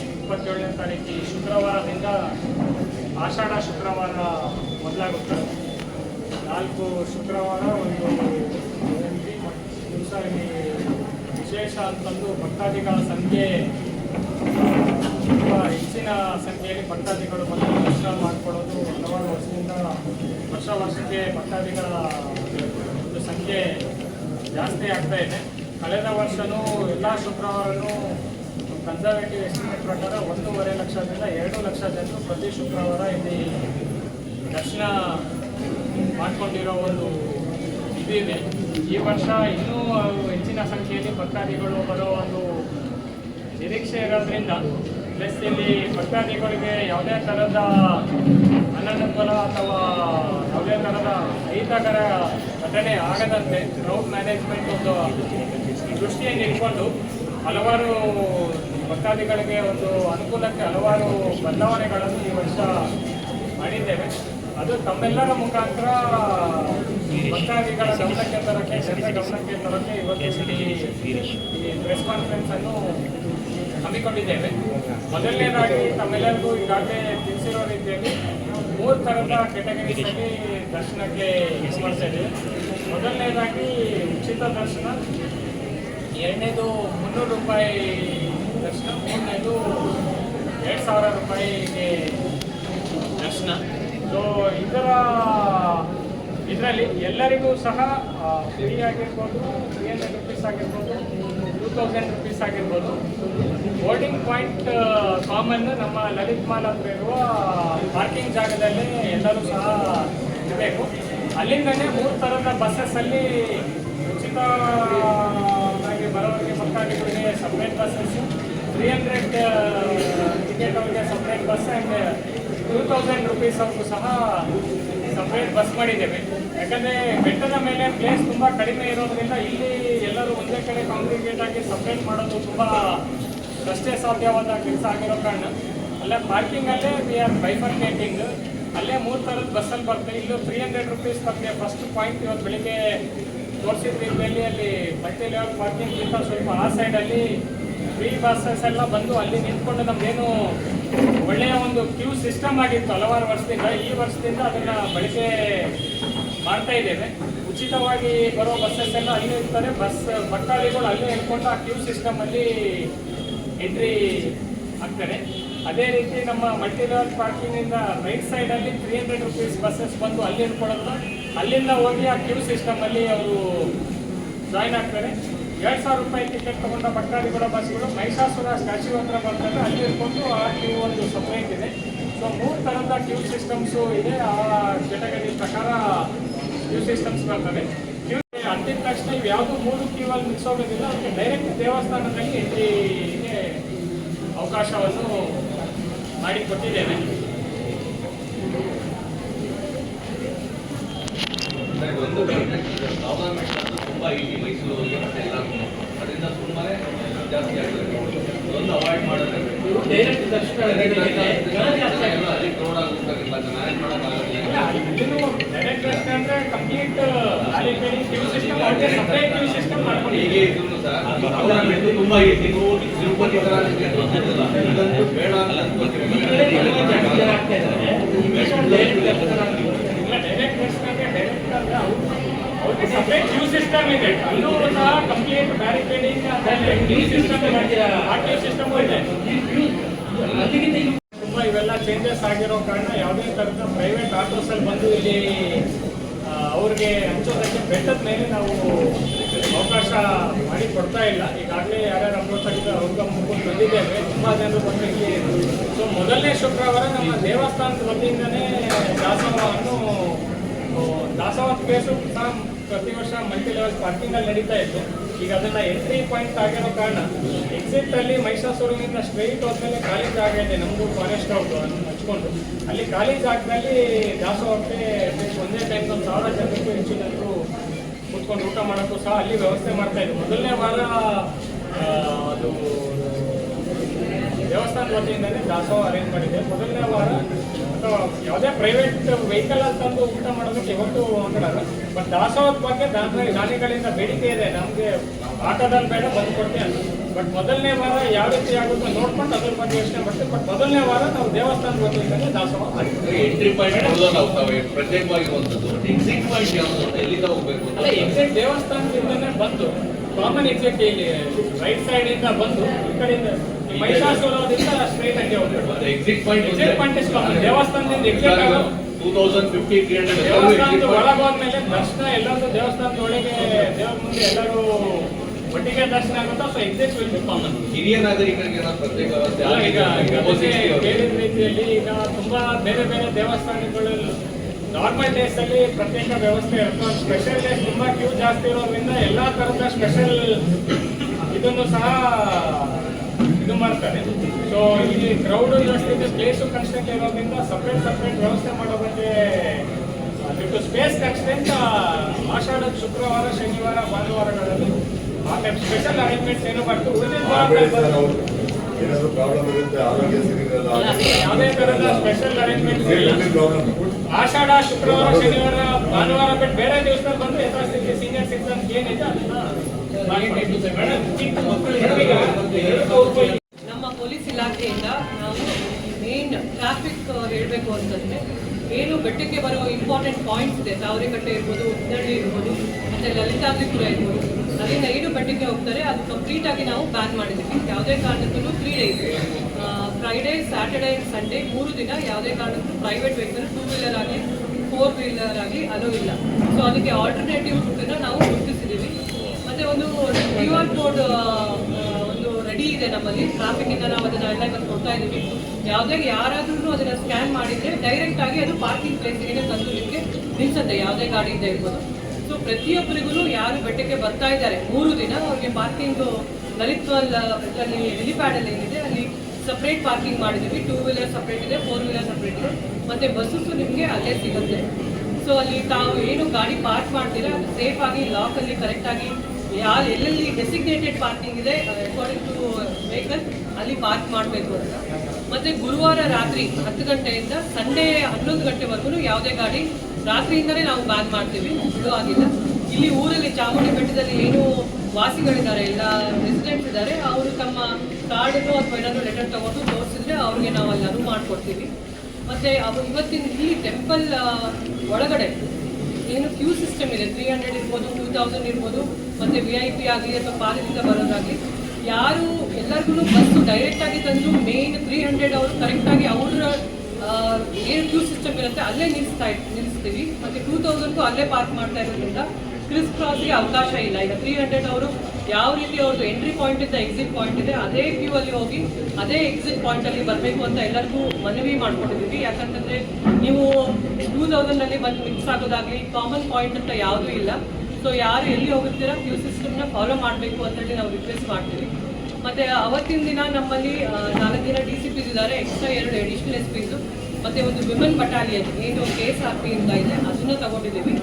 ಇಪ್ಪತ್ತೇಳನೇ ತಾರೀಕು ಶುಕ್ರವಾರದಿಂದ ಆಷಾಢ ಶುಕ್ರವಾರ ಮೊದಲಾಗುತ್ತೆ. ನಾಲ್ಕು ಶುಕ್ರವಾರ ಒಂದು ದಿವಸ ವಿಶೇಷ ಅಂತಂದು ಭಕ್ತಾದಿಗಳ ಸಂಖ್ಯೆ, ತುಂಬ ಹೆಚ್ಚಿನ ಸಂಖ್ಯೆಯಲ್ಲಿ ಭಕ್ತಾದಿಗಳು ಬಂದು ದರ್ಶನ ಮಾಡಿಕೊಳ್ಳೋದು ಹಲವಾರು ವರ್ಷದಿಂದ ವರ್ಷ ವರ್ಷಕ್ಕೆ ಭಕ್ತಾದಿಗಳ ಒಂದು ಸಂಖ್ಯೆ ಜಾಸ್ತಿ ಆಗ್ತಾ ಇದೆ. ಕಳೆದ ವರ್ಷವೂ ಎಲ್ಲ ಶುಕ್ರವಾರನೂ ಕನ್ಸರ್ವೇಟಿವ್ ಎಸ್ಟಿಮೇಟ್ ಪ್ರಕಾರ ಒಂದೂವರೆ ಲಕ್ಷದಿಂದ ಎರಡು ಲಕ್ಷ ಜನರು ಪ್ರತಿ ಶುಕ್ರವಾರ ಇಲ್ಲಿ ದರ್ಶನ ಮಾಡಿಕೊಂಡಿರೋ ಒಂದು ಇದು ಇದೆ. ಈ ವರ್ಷ ಇನ್ನೂ ಹೆಚ್ಚಿನ ಸಂಖ್ಯೆಯಲ್ಲಿ ಭಕ್ತಾದಿಗಳು ಬರೋ ಒಂದು ನಿರೀಕ್ಷೆ ಇರೋದ್ರಿಂದ ಪ್ಲಸ್ ಇಲ್ಲಿ ಭಕ್ತಾದಿಗಳಿಗೆ ಯಾವುದೇ ಥರದ ಅನನುಕೂಲ ಅಥವಾ ಯಾವುದೇ ಥರದ ಅಹಿತಕರ ಘಟನೆ ಆಗದಂತೆ ಕ್ರೌಡ್ ಮ್ಯಾನೇಜ್ಮೆಂಟ್ ಒಂದು ದೃಷ್ಟಿಯನ್ನು ಇಟ್ಕೊಂಡು ಹಲವಾರು ಭಕ್ತಾದಿಗಳಿಗೆ ಒಂದು ಅನುಕೂಲಕ್ಕೆ ಹಲವಾರು ಬದಲಾವಣೆಗಳನ್ನು ಈ ವರ್ಷ ಮಾಡಿದ್ದೇವೆ. ಅದು ತಮ್ಮೆಲ್ಲರ ಮುಖಾಂತರ ಭಕ್ತಾದಿಗಳ ಗಮನಕ್ಕೆ ತರಕ್ಕೆ ಜನರ ಗಮನಕ್ಕೆ ತರಕ್ಕೆ ಇವತ್ತು ಈ ಪ್ರೆಸ್ ಕಾನ್ಫರೆನ್ಸ್ ಅನ್ನು ಹಮ್ಮಿಕೊಂಡಿದ್ದೇವೆ. ಮೊದಲನೇದಾಗಿ ತಮ್ಮೆಲ್ಲರಿಗೂ ಈಗಾಗಲೇ ತಿಳಿಸಿರೋ ರೀತಿಯಲ್ಲಿ ಮೂರು ಥರದ ಕೆಟಗರೀಸಲ್ಲಿ ದರ್ಶನಕ್ಕೆ ಮಾಡ್ತಾ ಇದ್ದೇವೆ. ಮೊದಲನೇದಾಗಿ ಉಚಿತ ದರ್ಶನ ಎರಡನೇದು ಮುನ್ನೂರು ರೂಪಾಯಿ ದರ್ಶನ ಮೂರನೇದು ಎರಡು ಸಾವಿರ ರೂಪಾಯಿಗೆ ದರ್ಶನ ಸೊ ಇದರ ಇದರಲ್ಲಿ ಎಲ್ಲರಿಗೂ ಸಹ ಫ್ರೀ ಆಗಿರ್ಬೋದು ತ್ರೀ ಹಂಡ್ರೆಡ್ ರುಪೀಸ್ ಆಗಿರ್ಬೋದು ಟೂ ತೌಸಂಡ್ ರುಪೀಸ್ ಆಗಿರ್ಬೋದು. ಬೋರ್ಡಿಂಗ್ ಪಾಯಿಂಟ್ ಕಾಮನ್ ನಮ್ಮ ಲಲಿತ್ ಮಾಲ್ ಹತ್ರ ಇರುವ ಪಾರ್ಕಿಂಗ್ ಜಾಗದಲ್ಲಿ ಎಲ್ಲರೂ ಸಹ ಇರಬೇಕು. ಅಲ್ಲಿಂದನೇ ಮೂರು ಥರದ ಬಸ್ಸಸ್ಸಲ್ಲಿ ಉಚಿತವಾಗಿ ಬರೋರಿಗೆ ಮಕ್ಕಳಿಗೆ separate buses three hundred ticket ಅವ್ರಿಗೆ separate bus and two thousand rupees ಅವರು ಸಹ ಸಪ್ರೇಟ್ ಬಸ್ ಮಾಡಿದ್ದೇವೆ. ಯಾಕಂದರೆ ಬೆಟ್ಟದ ಮೇಲೆ ಪ್ಲೇಸ್ ತುಂಬ ಕಡಿಮೆ ಇರೋದ್ರಿಂದ ಇಲ್ಲಿ ಎಲ್ಲರೂ ಒಂದೇ ಕಡೆ ಕಾಂಗ್ರಿಗೇಟ್ ಆಗಿ ಸಪ್ರೇಟ್ ಮಾಡೋದು ತುಂಬ ಕಷ್ಟೇ ಸಾಧ್ಯವಾದ ಕೆಲಸ ಆಗಿರೋ ಕಾರಣ. ಅಲ್ಲೇ ಪಾರ್ಕಿಂಗಲ್ಲೇ ವಿ ಆರ್ ಬೈಫರ್ಕೇಟಿಂಗ್ ಅಲ್ಲೇ ಮೂರು ಥರದ ಬಸ್ಸಲ್ಲಿ ಬರ್ತದೆ ಇಲ್ಲೂ ತ್ರೀ ಹಂಡ್ರೆಡ್ ರುಪೀಸ್ ಬಗ್ಗೆ ಫಸ್ಟ್ ಪಾಯಿಂಟ್ ಇವತ್ತು ಬೆಳಿಗ್ಗೆ ತೋರಿಸಿದ ಮೇಲೆ ಅಲ್ಲಿ ಲೆವೆಲ್ ಪಾರ್ಕಿಂಗ್ಗಿಂತ ಸ್ವಲ್ಪ ಆ ಸೈಡಲ್ಲಿ ಫ್ರೀ ಬಸ್ಸಸ್ ಎಲ್ಲ ಬಂದು ಅಲ್ಲಿ ನಿಂತ್ಕೊಂಡು ನಮ್ದೇನು ಒಳ್ಳೆಯ ಒಂದು ಕ್ಯೂ ಸಿಸ್ಟಮ್ ಆಗಿತ್ತು ಹಲವಾರು ವರ್ಷದಿಂದ. ಈ ವರ್ಷದಿಂದ ಅದನ್ನ ಬಳಕೆ ಮಾಡ್ತಾ ಇದ್ದೇವೆ. ಉಚಿತವಾಗಿ ಬರೋ ಬಸ್ಸಸ್ ಎಲ್ಲ ಅಲ್ಲೇ ಇರ್ತಾರೆ. ಬಸ್ ಭಕ್ತಾದಿಗಳು ಅಲ್ಲೇ ಇಟ್ಕೊಂಡು ಆ ಕ್ಯೂ ಸಿಸ್ಟಮಲ್ಲಿ ಎಂಟ್ರಿ ಆಗ್ತಾರೆ ಅದೇ ರೀತಿ ನಮ್ಮ ಮಲ್ಟಿ ಲೆವೆಲ್ ಪಾರ್ಕಿಂಗಿಂದ ರೈಟ್ ಸೈಡಲ್ಲಿ ತ್ರೀ ಹಂಡ್ರೆಡ್ ರುಪೀಸ್ ಬಸ್ಸಸ್ ಬಂದು ಅಲ್ಲಿ ಇಟ್ಕೊಳ್ಳೋದು ಅಲ್ಲಿಂದ ಹೋಗಿ ಆ ಕ್ಯೂ ಸಿಸ್ಟಮಲ್ಲಿ ಅವರು ಜಾಯ್ನ್ ಆಗ್ತಾರೆ. ಎರಡು ಸಾವಿರ ರೂಪಾಯಿ ಟಿಕೆಟ್ ತಗೊಂಡ ಭಕ್ತಾದಿಗಳ ಬಸ್ಗಳು ಮೈಸಾಸುರ ಸ್ಟ್ಯಾಚ್ಯೂ ಹತ್ರ ಬರ್ತಾರೆ ಅಲ್ಲಿ ಇಟ್ಕೊಂಡು ಆ ಕ್ಯೂ ಒಂದು ಸಪ್ರೇಟ್ ಇದೆ. ಸೊ ಮೂರು ಥರದ ಕ್ಯೂ ಸಿಸ್ಟಮ್ಸು ಇದೆ. ಆ ಕೆಟಗರಿ ಪ್ರಕಾರ ಕ್ಯೂ ಸಿಸ್ಟಮ್ಸ್ ಬರ್ತವೆ. ಕ್ಯೂ ಅಂತಿದ ತಕ್ಷಣ ಇವು ಯಾವುದು ಮೂರು ಕ್ಯೂ ಅಲ್ಲಿ ಮಿಕ್ಸ್ ಹೋಗೋದಿಲ್ಲ ಅದಕ್ಕೆ ಡೈರೆಕ್ಟ್ ದೇವಸ್ಥಾನದಲ್ಲಿ ಎಂಟ್ರಿಗೆ ಅವಕಾಶವನ್ನು ಮಾಡಿಕೊಟ್ಟಿದ್ದೇವೆ. ಗವರ್ಮೆಂಟ್ ಅದು ತುಂಬಾ ಇಲ್ಲಿ ಮೈಸೂರಿಗೆ ಮತ್ತೆ ಅದರಿಂದ ತುಂಬಾನೇ ಜಾಸ್ತಿ ಆಗ್ತದೆ ಒಂದು ಅವಾಯ್ಡ್ ಎಲ್ಲ ಅಲ್ಲಿ ಗವರ್ಮೆಂಟ್ ತುಂಬಾ ತಿರುಪತಿ. ಇದಂತೂ ಬೇಡ ಅಂತ ಅನ್ಕೋತೀವಿ. ಡೈರೆಕ್ಟ್ ದರ್ಶನ ಅಂದ್ರೆ ಡೈರೆಕ್ಟ್ ಅಂದ್ರೆ ಅವ್ರಿಗೆ ಸಪ್ರೇಟ್ ಕ್ಯೂ ಸಿಸ್ಟಮ್ ಇದೆ ಅಲ್ಲೂ ಸಹ ಕಂಪ್ಲೀಟ್ ಬ್ಯಾರಿಕೇಡಿಂಗ್ ಸಿಸ್ಟಮ್ ಇದೆ. ತುಂಬ ಇವೆಲ್ಲ ಚೇಂಜಸ್ ಆಗಿರೋ ಕಾರಣ ಯಾವುದೇ ಥರದ ಪ್ರೈವೇಟ್ ಆಟೋಸಲ್ಲಿ ಬಂದು ಇಲ್ಲಿ ಅವ್ರಿಗೆ ಹಂಚೋದಕ್ಕೆ ಬೆಟ್ಟದ ಮೇಲೆ ನಾವು ಅವಕಾಶ ಮಾಡಿ ಕೊಡ್ತಾ ಇಲ್ಲ. ಈಗಾಗಲೇ ಯಾರ್ಯಾರು ಅಪ್ರೋಚ್ ಆಗಿದ್ದಾರೆ, ಅವ್ರಿಗೆ ಮುಗಿದು ಬಂದಿದ್ದೇವೆ. ತುಂಬ ಜನರು ಬಂದು ಸೊ ಮೊದಲನೇ ಶುಕ್ರವಾರ ನಮ್ಮ ದೇವಸ್ಥಾನದ ವತಿಯಿಂದನೇ ದಾಸೋಹವನ್ನು ಅನ್ನು ದಾಸೋಹ ಕೇಸು ಸಹ ಪ್ರತಿ ವರ್ಷ ಮಲ್ಟಿ ಲೆವೆಲ್ ಪಾರ್ಕಿಂಗಲ್ಲಿ ನಡೀತಾ ಇತ್ತು. ಈಗ ಅದನ್ನ ಎಂಟ್ರಿ ಪಾಯಿಂಟ್ ಆಗಿರೋ ಕಾರಣ ಎಕ್ಸಿಟ್ ಅಲ್ಲಿ ಮೈಸಾಸೂರಿನಿಂದ ಸ್ಟ್ರೈಟ್ ಹೋದ್ಮೇಲೆ ಖಾಲಿ ಜಾಗ ಇದೆ ನಮಗೂ ಫಾರೆಸ್ಟ್ ಔಟ್ ಹಚ್ಕೊಂಡು. ಅಲ್ಲಿ ಖಾಲಿ ಜಾಗದಲ್ಲಿ ದಾಸೋಹಕ್ಕೆ ಒಂದೇ ಟೈಮ್ ಒಂದು ಸಾವಿರ ಜನಕ್ಕೂ ಹೆಚ್ಚು ಜನರು ಕೂತ್ಕೊಂಡು ಊಟ ಮಾಡೋಕ್ಕೂ ಸಹ ಅಲ್ಲಿ ವ್ಯವಸ್ಥೆ ಮಾಡ್ತಾ ಇದ್ರು. ಮೊದಲನೇ ವಾರ ಅದು ದೇವಸ್ಥಾನದ ವತಿಯಿಂದಲೇ ದಾಸೋಹ ಅರೇಂಜ್ ಮಾಡಿದೆ ಮೊದಲನೇ ವಾರ ಯಾವುದೇ ಪ್ರೈವೇಟ್ ವೆಹಿಕಲ್ ಅಲ್ಲಿ ತಂದು ಊಟ ಮಾಡೋದಕ್ಕೆ ಇವತ್ತು ಆಗಲ್ಲ. ಬಟ್ ದಾಸೋಹದ ಬಗ್ಗೆ ದಾನ ದಾನಿಗಳಿಂದ ಬೇಡಿಕೆ ಇದೆ. ನಮಗೆ ಆಟೋದಲ್ಲಿ ಬೇಡ ಬಂದು ಕೊಡ್ತೀವಿ ಅಂತ. ಬಟ್ ಮೊದಲನೇ ವಾರ ಯಾವ ರೀತಿ ಆಗುತ್ತೋ ನೋಡ್ಕೊಂಡು ಅದ್ರ ಬಗ್ಗೆ ಯೋಚನೆ ಮಾಡ್ತೀವಿ. ಬಟ್ ಮೊದಲನೇ ವಾರ ನಾವು ದೇವಸ್ಥಾನದ ವತಿಯಿಂದಲೇ ದಾಸೋಹ ಎಂಟ್ರಿ ಪಾಯಿಂಟ್ ಪ್ರತ್ಯೇಕವಾಗಿರುವಂಥದ್ದು ಎಕ್ಸಿಟ್ ಪಾಯಿಂಟ್ ಯಾವುದು ಎಲ್ಲಿಂದ ಹೋಗ್ಬೇಕು ಅಲ್ಲ ದೇವಸ್ಥಾನದಿಂದನೇ ಬಂದು ಕಾಮನ್ ಎಕ್ಸಿಟ್ ಇಲ್ಲಿ ರೈಟ್ ಸೈಡ್ ಇಂದ ಬಂದು ಈ ಕಡೆಯಿಂದ ಮಹಿಷಾಸುರದಿಂದ ಸ್ಟ್ರೈಟ್ ಆಗಿ ಎಕ್ಸಿಟ್ ಪಾಯಿಂಟ್ ಪಾಯಿಂಟ್ ದೇವಸ್ಥಾನದಿಂದ two thousand fifty three hundred ದರ್ಶನ ಎಲ್ಲ ದೇವಸ್ಥಾನದ ಒಳಗೆ ದೇವ್ರ ಮುಂದೆ ಎಲ್ಲರೂ ಒಟ್ಟಿಗೆ ದರ್ಶನ ಆಗುತ್ತಾ? So exit will be common ಹಿರಿಯ ನಾಗರಿಕರಿಗೆ ಪ್ರತ್ಯೇಕ ವ್ಯವಸ್ಥೆ ಈಗ ಕೇಳಿದ ರೀತಿಯಲ್ಲಿ ಈಗ ತುಂಬಾ ಬೇರೆ ಬೇರೆ ದೇವಸ್ಥಾನಗಳಲ್ಲಿ ನಾರ್ಮಲ್ ಡೇಸ್ ಅಲ್ಲಿ ಪ್ರತ್ಯೇಕ ವ್ಯವಸ್ಥೆ ಇರುತ್ತೆ. ಸ್ಪೆಷಲ್ ಡೇಸ್ ತುಂಬಾ ಕ್ಯೂ ಜಾಸ್ತಿ ಇರೋದ್ರಿಂದ ಎಲ್ಲಾ ತರದ ಸ್ಪೆಷಲ್ ಇದನ್ನು ಸಹ ಇದು ಮಾಡ್ತಾರೆ. ಸೊ ಇಲ್ಲಿ ಕ್ರೌಡ್ ಜಾಸ್ತಿ ಪ್ಲೇಸು ಕನ್ಸ್ಟೆಂಟ್ ಇರೋದ್ರಿಂದ ಸಪ್ರೇಟ್ ಸಪ್ರೇಟ್ ವ್ಯವಸ್ಥೆ ಮಾಡೋ ಬಗ್ಗೆ ಇದು ಸ್ಪೇಸ್ ಕನ್ಸ್ಟೆಂಟ್ ಆಷಾಢದ ಶುಕ್ರವಾರ ಶನಿವಾರ ಭಾನುವಾರಗಳಲ್ಲಿ ಆ ಟೈಪ್ ಸ್ಪೆಷಲ್ ಅರೇಂಜ್ಮೆಂಟ್ಸ್ ಏನು ಬರ್ತದೆ ಯಾವುದೇ ತರದ ಸ್ಪೆಷಲ್ ಅರೇಂಜ್ಮೆಂಟ್ಸ್ ಪ್ರಾಬ್ಲಮ್ ಆಷಾಢ ಶುಕ್ರವಾರ ಶನಿವಾರ ಭಾನುವಾರ ಬಿಟ್ಟು ಬೇರೆ ದಿವಸದಲ್ಲಿ ಬಂದು ಯಥಾಸ್ಥಿತಿ ಸೀನಿಯರ್ ಸಿಟಿಸನ್ ಏನಿದೆ ಅದನ್ನ ನಮ್ಮ ಪೊಲೀಸ್ ಇಲಾಖೆಯಿಂದ ನಾವು ಮೇನ್ ಟ್ರಾಫಿಕ್ ಹೇಳಬೇಕು ಅಂತಂದ್ರೆ ಏನು ಬೆಟ್ಟಕ್ಕೆ ಬರೋ ಇಂಪಾರ್ಟೆಂಟ್ ಪಾಯಿಂಟ್ಸ್ ಇದೆ. ತಾವರೆಕಟ್ಟೆ ಇರ್ಬೋದು ಉದ್ದಳ್ಳಿ ಇರ್ಬೋದು, ಮತ್ತೆ ಲಲಿತಾದ್ರಿಪುರ ಇರ್ಬೋದು. ಅಲ್ಲಿಂದ ಏನು ಬೆಟ್ಟಕ್ಕೆ ಹೋಗ್ತಾರೆ. ಅದು ಕಂಪ್ಲೀಟ್ ಆಗಿ ನಾವು ಬ್ಯಾನ್ ಮಾಡಿದ್ದೀವಿ. ಯಾವುದೇ ಕಾರಣಕ್ಕೂ three days Friday Saturday Sunday ಮೂರು ದಿನ ಯಾವುದೇ ಕಾರಣಕ್ಕೂ ಪ್ರೈವೇಟ್ ವೆಹಿಕಲ್ ಟೂ ವೀಲರ್ ಆಗಲಿ ಫೋರ್ ವೀಲರ್ ಆಗಲಿ ಅಲೋ ಇಲ್ಲ. ಸೊ ಅದಕ್ಕೆ ಆಲ್ಟರ್ನೇಟಿವ್ ರೂಟನ್ನು ನಾವು ಒಂದು ಕ್ಯೂ ಆರ್ ಕೋಡ್ ಒಂದು ರೆಡಿ ಇದೆ ನಮ್ಮಲ್ಲಿ. ಟ್ರಾಫಿಕ್ ಇಂದ ನಾವು ಅದನ್ನ ಇವತ್ತು ಕೊಡ್ತಾ ಇದೀವಿ ಯಾವುದೇ ಯಾರಾದ್ರೂ ಅದನ್ನ ಸ್ಕ್ಯಾನ್ ಮಾಡಿದ್ರೆ ಡೈರೆಕ್ಟ್ ಆಗಿ ಅದು ಪಾರ್ಕಿಂಗ್ ಪ್ಲೇಸ್ಗೆ ತಂದು ನಿಮಗೆ ನಿಲ್ಸುತ್ತೆ. ಯಾವುದೇ ಗಾಡಿಯಿಂದ ಇರ್ಬೋದು. ಸೊ ಪ್ರತಿಯೊಬ್ಬರಿಗೂ ಯಾರು ಬೆಟ್ಟಕ್ಕೆ ಬರ್ತಾ ಇದ್ದಾರೆ, ಮೂರು ದಿನ ಅವ್ರಿಗೆ ಪಾರ್ಕಿಂಗ್ ಲಲಿತ್ವಲ್ ಅಲ್ಲಿ ಹೆಲಿಪ್ಯಾಡ್ ಅಲ್ಲಿ ಏನಿದೆ, ಅಲ್ಲಿ ಸಪ್ರೇಟ್ ಪಾರ್ಕಿಂಗ್ ಮಾಡಿದೀವಿ ಟೂ ವೀಲರ್ ಸಪ್ರೇಟ್ ಇದೆ ಫೋರ್ ವೀಲರ್ ಸಪ್ರೇಟ್ ಇದೆ. ಮತ್ತೆ ಬಸ್ಸು ನಿಮಗೆ ಅಲ್ಲೇ ಸಿಗುತ್ತೆ. ಸೊ ಅಲ್ಲಿ ತಾವು ಏನು ಗಾಡಿ ಪಾರ್ಕ್ ಮಾಡ್ತೀರಾ, ಅದು ಸೇಫ್ ಆಗಿ ಲಾಕ್ ಅಲ್ಲಿ ಕರೆಕ್ಟ್ ಆಗಿ ಎಲ್ಲೆಲ್ಲಿ ಡೆಸಿಗ್ನೇಟೆಡ್ ಪಾರ್ಕಿಂಗ್ ಇದೆ ಅಕಾರ್ಡಿಂಗ್ ಟು ವೆಹಿಕಲ್ ಅಲ್ಲಿ ಪಾರ್ಕ್ ಮಾಡಬೇಕು ಅಂತ. ಮತ್ತೆ ಗುರುವಾರ ರಾತ್ರಿ ಹತ್ತು ಗಂಟೆಯಿಂದ ಸಂಡೇ ಹನ್ನೊಂದು ಗಂಟೆವರೆಗೂ ಯಾವುದೇ ಗಾಡಿ ರಾತ್ರಿಯಿಂದಲೇ ನಾವು ಬ್ಯಾನ್ ಮಾಡ್ತೀವಿ ಇದು ಆಗಿಲ್ಲ. ಇಲ್ಲಿ ಊರಲ್ಲಿ ಚಾಮುಂಡಿ ಬೆಟ್ಟದಲ್ಲಿ ಏನು ವಾಸಿಗಳಿದ್ದಾರೆ ಎಲ್ಲ ರೆಸಿಡೆಂಟ್ಸ್ ಇದ್ದಾರೆ, ಅವರು ತಮ್ಮ ಕಾರ್ಡನ್ನು ಅಥವಾ ಏನಾದರೂ ಲೆಟರ್ ತಗೊಂಡು ತೋರಿಸಿದ್ರೆ ಅವ್ರಿಗೆ ನಾವು ಅಲ್ಲಿ ಅನುವು ಮಾಡಿಕೊಡ್ತೀವಿ. ಮತ್ತೆ ಇವತ್ತಿನ ಇಲ್ಲಿ ಟೆಂಪಲ್ ಒಳಗಡೆ ಏನು ಕ್ಯೂ ಸಿಸ್ಟಮ್ ಇದೆ? ತ್ರೀ ಹಂಡ್ರೆಡ್ ಇರ್ಬೋದು ಟೂ ತೌಸಂಡ್ ಇರ್ಬೋದು, ಮತ್ತೆ ವಿ ಐ ಪಿ ಆಗಲಿ ಅಥವಾ ಪಾಲಿನಿಂದ ಬರೋದಾಗಲಿ, ಯಾರು ಎಲ್ಲರಿಗೂ ಬಸ್ಸು ಡೈರೆಕ್ಟಾಗಿ ತಂದು ಮೇನ್ ತ್ರೀ ಹಂಡ್ರೆಡ್ ಅವರು ಕರೆಕ್ಟಾಗಿ ಅವರ ಏನು ಕ್ಯೂ ಸಿಸ್ಟಮ್ ಇರುತ್ತೆ ಅಲ್ಲೇ ನಿಲ್ಲಿಸ್ತಾ ನಿಲ್ಲಿಸ್ತೀವಿ ಮತ್ತು ಟೂ ತೌಸಂಡ್ಗೂ ಅಲ್ಲೇ ಪಾರ್ಕ್ ಮಾಡ್ತಾ ಇರೋದ್ರಿಂದ ಕ್ರಿಸ್ ಕ್ರಾಸ್ಗೆ ಅವಕಾಶ ಇಲ್ಲ. ಈಗ ತ್ರೀ ಹಂಡ್ರೆಡ್ ಅವರು ಯಾವ ರೀತಿ ಅವ್ರದ್ದು ಎಂಟ್ರಿ ಪಾಯಿಂಟ್ ಇಂದ ಎಕ್ಸಿಟ್ ಪಾಯಿಂಟ್ ಇದೆ, ಅದೇ ಕ್ಯೂ ಅಲ್ಲಿ ಹೋಗಿ ಅದೇ ಎಕ್ಸಿಟ್ ಪಾಯಿಂಟ್ ಅಲ್ಲಿ ಬರಬೇಕು ಅಂತ ಎಲ್ಲರಿಗೂ ಮನವಿ ಮಾಡ್ಕೊಂಡಿದ್ದೀವಿ. ಯಾಕಂತಂದ್ರೆ ನೀವು ಟೂ ತೌಸಂಡ್ ಅಲ್ಲಿ ಬಂದು ಮಿಕ್ಸ್ ಆಗೋದಾಗ್ಲಿ ಕಾಮನ್ ಪಾಯಿಂಟ್ ಅಂತ ಯಾವುದೂ ಇಲ್ಲ. ಸೊ ಯಾರು ಎಲ್ಲಿ ಹೋಗುತ್ತೀರಾ ಕ್ಯೂ ಸಿಸ್ಟಮ್ನ ಫಾಲೋ ಮಾಡಬೇಕು ಅಂತೇಳಿ ನಾವು ರಿಕ್ವೆಸ್ಟ್ ಮಾಡ್ತೀವಿ. ಮತ್ತೆ ಅವತ್ತಿನ ದಿನ ನಮ್ಮಲ್ಲಿ ನಾಲ್ಕು ದಿನ ಡಿ ಸಿ ಪಿಸ್ ಇದ್ದಾರೆ. ಎಕ್ಸ್ಟ್ರಾ ಎರಡು ಅಡಿಷನಲ್ ಎಸ್ ಪಿಸು ಮತ್ತೆ ಒಂದು ವಿಮೆನ್ ಬಟಾಲಿಯನ್ ಏನು ಕೆ ಎಸ್ ಆರ್ ಪಿ ಇಂದ ಇದೆ. ಅದನ್ನ ತಗೊಂಡಿದ್ದೀವಿ.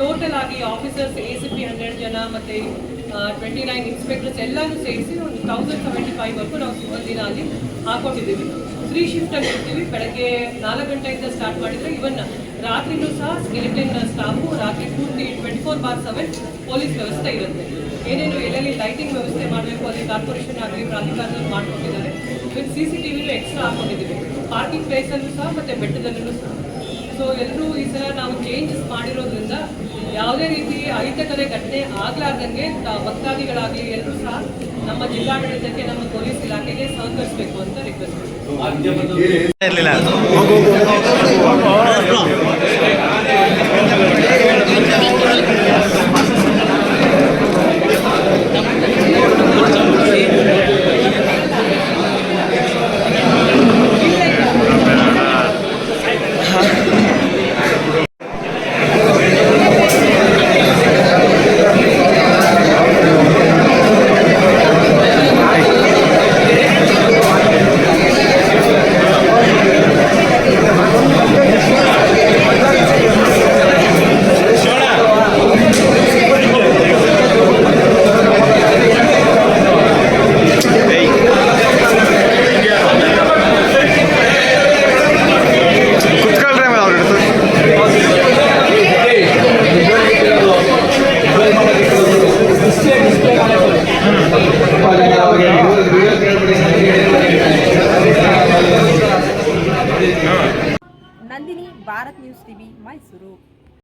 ಟೋಟಲ್ ಆಗಿ officers A C P hundred ಜನ, ಮತ್ತೆ ಟ್ವೆಂಟಿ ನೈನ್ ಇನ್ಸ್ಪೆಕ್ಟರ್ಸ್ ಎಲ್ಲರೂ ಸೇರಿಸಿ ಒಂದು ತೌಸಂಡ್ ಸೆವೆಂಟಿ ಫೈವ್ ವರ್ಗು ನಾವು ಸಿಬ್ಬಂದಿನ ಅಲ್ಲಿ ಹಾಕೊಂಡಿದ್ದೀವಿ. ತ್ರೀ ಶಿಫ್ಟಲ್ಲಿ ಇರ್ತೀವಿ. ಬೆಳಗ್ಗೆ ನಾಲ್ಕು ಗಂಟೆಯಿಂದ ಸ್ಟಾರ್ಟ್ ಮಾಡಿದರೆ ಇವನ್ ರಾತ್ರಿನೂ ಸಹ ಸ್ಕೆಲಿಟನ್ ಸ್ಟಾಫು ರಾತ್ರಿ ಪೂರ್ತಿ twenty four by seven police ವ್ಯವಸ್ಥೆ ಇರುತ್ತೆ. ಏನೇನು ಎಲ್ಲೆಲ್ಲಿ ಲೈಟಿಂಗ್ ವ್ಯವಸ್ಥೆ ಮಾಡಬೇಕು, ಅಲ್ಲಿ ಕಾರ್ಪೊರೇಷನ್ ಆಗಲಿ ಪ್ರಾಧಿಕಾರದಲ್ಲಿ ಮಾಡ್ಕೊಂಡಿದ್ದಾರೆ ಇವತ್ತು ಸಿ ಸಿ ಟಿ ವಿಲು ಎಕ್ಸ್ಟ್ರಾ ಹಾಕೊಂಡಿದ್ದೀವಿ. ಪಾರ್ಕಿಂಗ್ ಪ್ಲೇಸಲ್ಲೂ ಸಹ ಮತ್ತು ಬೆಟ್ಟದಲ್ಲೂ ಸಹ. ಸೊ ಎಲ್ಲರೂ ಈ ಸಲ ನಾವು ಚೇಂಜಸ್ ಮಾಡಿರೋದ್ರಿಂದ ಯಾವುದೇ ರೀತಿ ಅಹಿತಕರ ಘಟನೆ ಆಗ್ಲಾರ್ದಂಗೆ ಭಕ್ತಾದಿಗಳಾಗಲಿ ಎಲ್ಲರೂ ಸಹ ನಮ್ಮ ಜಿಲ್ಲಾಡಳಿತಕ್ಕೆ, ನಮ್ಮ ಪೊಲೀಸ್ ಇಲಾಖೆಗೆ ಸಹಕರಿಸಬೇಕು ಅಂತ ರಿಕ್ವೆಸ್ಟ್ ಮಾಡ್ತೀನಿ